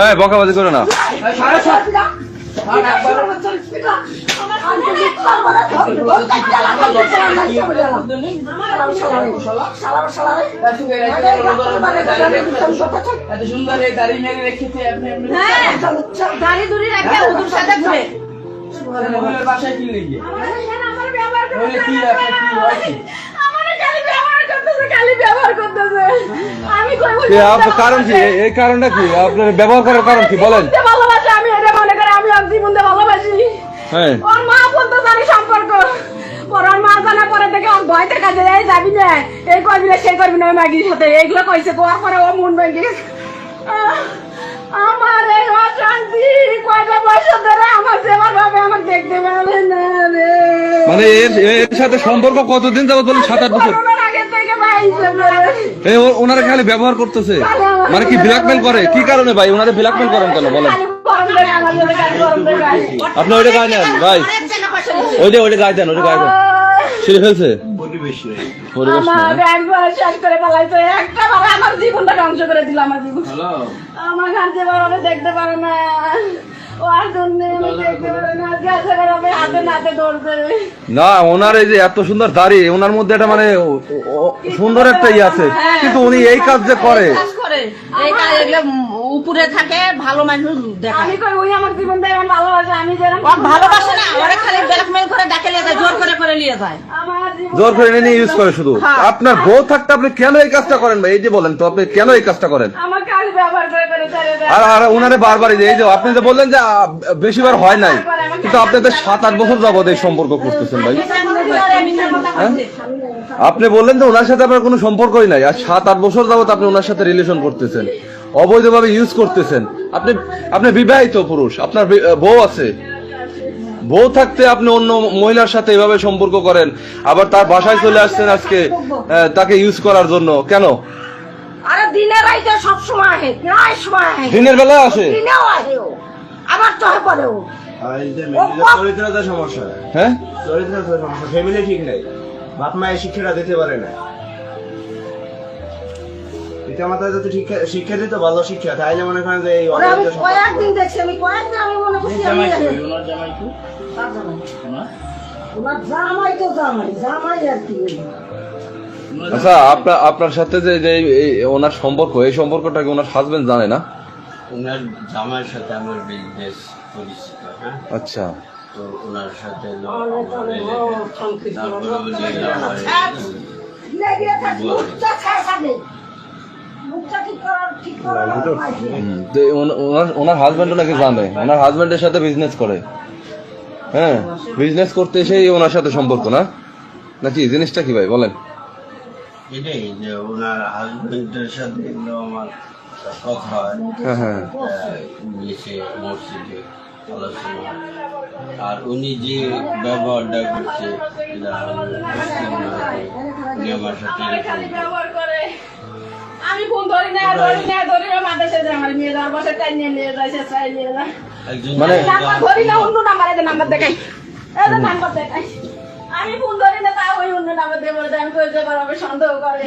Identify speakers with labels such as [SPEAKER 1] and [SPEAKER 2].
[SPEAKER 1] এই বকাবাজি করো না
[SPEAKER 2] হ্যাঁ
[SPEAKER 3] বাসায় কি বলে কি
[SPEAKER 1] কারণ কি? এই- কারণটা কি? আপনার ব্যবহার করার কারণ কি? বলেন।
[SPEAKER 2] ভালোবাসি আমি এটা মনে করে আমি আর জীবনকে ভালোবাসি।
[SPEAKER 1] হ্যাঁ।
[SPEAKER 2] ওর মা বলতে জানি সম্পর্ক। ওর ওর মা জানা পরে থেকে ওর ভয় দেখা যায় এই যাবি না এই করবি না সেই করবি না ওই মাগির সাথে। এইগুলো কইছে কোয়ার পরে ও মন ভেঙে গেছে। আমার এই অশান্তি কয়টা বছর ধরে আমার সেবার ভাবে আমাকে দেখতে পারে না রে।
[SPEAKER 1] মানে এর এর সাথে সম্পর্ক কতদিন যাবত বলেন? সাত আট বছর? ওনারা খালি ব্যবহার করতেছে। মানে কি ব্ল্যাকমেল করে? কি কারণে ভাই? ওনারা ব্ল্যাকমেল করেন কেন? বলেন। আপনি ওইটা গায়ে নেন ভাই। ওইটা ওইটা গায়ে দেন ওইটা গায়ে দেন। ছিঁড়ে ফেলছে?
[SPEAKER 2] আমার
[SPEAKER 1] না?
[SPEAKER 2] একবার শেষ করে ফেলাইছে একটা বার আমার জীবনটা ধ্বংস করে দিল আমার জীবন। আমার দেখতে পারে না। ও জন্য দেখতে পারে না।
[SPEAKER 1] না ওনার এই যে এত সুন্দর দাড়ি ওনার মধ্যে একটা মানে সুন্দর একটা ইয়ে আছে। কিন্তু উনি এই কাজ যে করে।
[SPEAKER 4] কাজ করে। এই কাজ এগুলো উপরে থাকে ভালো মানুষ দেখায়।
[SPEAKER 2] আমি কই ওই আমার জীবন দেয় আমার ভালোবাসে আমি যেরকম
[SPEAKER 4] ভালোবাসে না খালি ব্ল্যাকমেল করে ডাকে নিয়ে যায় জোর করে করে নিয়ে যায়।
[SPEAKER 1] জোর করে নিয়ে ইউজ করে শুধু।
[SPEAKER 4] হ্যাঁ।
[SPEAKER 1] আপনার বউ থাকতে আপনি কেন এই কাজটা করেন ভাই? এই যে বলেন তো আপনি কেন এই কাজটা করেন?
[SPEAKER 2] আমার কাজ
[SPEAKER 1] আর আর ওনারে বারবার এই যে- আপনি যে বললেন যে বেশিবার হয় নাই, কিন্তু আপনি তো সাত আট বছর যাবত এই সম্পর্ক করতেছেন ভাই। হ্যাঁ? আপনি বললেন যে ওনার সাথে আপনার কোনো সম্পর্কই নাই, আর সাত আট বছর যাবত আপনি ওনার সাথে রিলেশন করতেছেন, অবৈধভাবে ইউজ করতেছেন। আপনি আপনি বিবাহিত পুরুষ, আপনার বউ আছে। বউ থাকতে আপনি অন্য মহিলার সাথে এভাবে সম্পর্ক করেন, আবার তার বাসায় চলে আসছেন আজকে তাকে ইউজ করার জন্য। কেন?
[SPEAKER 2] দিনে রাইতে সব সময় আহে প্রায় সময় আহে।
[SPEAKER 1] দিনের বেলায় আসে?
[SPEAKER 2] দিনেও আহে ও। আবার চহে পড়ে ও
[SPEAKER 5] আর এই যে মেয়েদের চরিত্রতা সমস্যা।
[SPEAKER 1] হ্যাঁ?
[SPEAKER 5] চরিত্রতা সমস্যা। ফ্যামিলি ঠিক নেই। বাপ মায়ের শিক্ষাটা দিতে পারে না। পিতামাতা যদি শিক্ষা শিক্ষা দিত ভালো শিক্ষা। তাইলে মনে করেন যে
[SPEAKER 2] আমি কয়েকদিন দেখছি আমি কয়েকদিন আমি মনে করছি আমি
[SPEAKER 3] জামাই
[SPEAKER 2] আহে।
[SPEAKER 3] কই ওনার জামাই কই ওনার?
[SPEAKER 2] ওনার জামাই তো জামাই জামাই আর কি।
[SPEAKER 1] আচ্ছা আপনার আপনার সাথে যে যে এই ওনার সম্পর্ক এই সম্পর্কটা কি ওনার হাজবেন্ড জানে না?
[SPEAKER 6] ওনার জামাইয়ের সাথে আমার বিজনেস পরিচিত হ্যাঁ?
[SPEAKER 1] আচ্ছা।
[SPEAKER 6] তো ওনার সাথে লো- তারপরে উনি আমার
[SPEAKER 2] লেগে থাকে মুখটা খায় খাবে। মুখটা ঠিক করার ঠিক করার পাইছে।
[SPEAKER 1] হুম, তো ওন- ওনার ওনার হাজবেন্ডও নাকি জানে। ওনার হাজবেন্ডের সাথে বিজনেস করে। হ্যাঁ বিজনেস করতে এসেই ওনার সাথে সম্পর্ক না? নাকি? জিনিসটা কি ভাই? বলেন।
[SPEAKER 6] এটাই যে ওনার হাজবেন্ডের সাথে এগুলো আমার কথা হয়।
[SPEAKER 1] হ্যাঁ হ্যাঁ।
[SPEAKER 6] নিচে মসজিদে আলোচনা হয়। আর উনি যে ব্যবহারটা করছে এটা আমি মুসলিম উনি আমার সাথে
[SPEAKER 2] আমারে
[SPEAKER 6] এরকম
[SPEAKER 2] খালি ব্যবহার করে। আমি ফোন ধরি না ধরি না ধরি না মাদ্রাসা যায়। আমার মেয়ে যাওয়ার বসে টাই নিয়ে নিয়ে যায় সে চাই নিয়ে যায়।
[SPEAKER 1] মানে-
[SPEAKER 2] নাম্বার ধরি না অন্য নাম্বার নাম্বার দেখাই। এদের নাম্বার দেখাই। আমি ফোন ধরি না তা ওই অন্য নামে দেয়, আমি কইতে পারব সন্দেহ করে।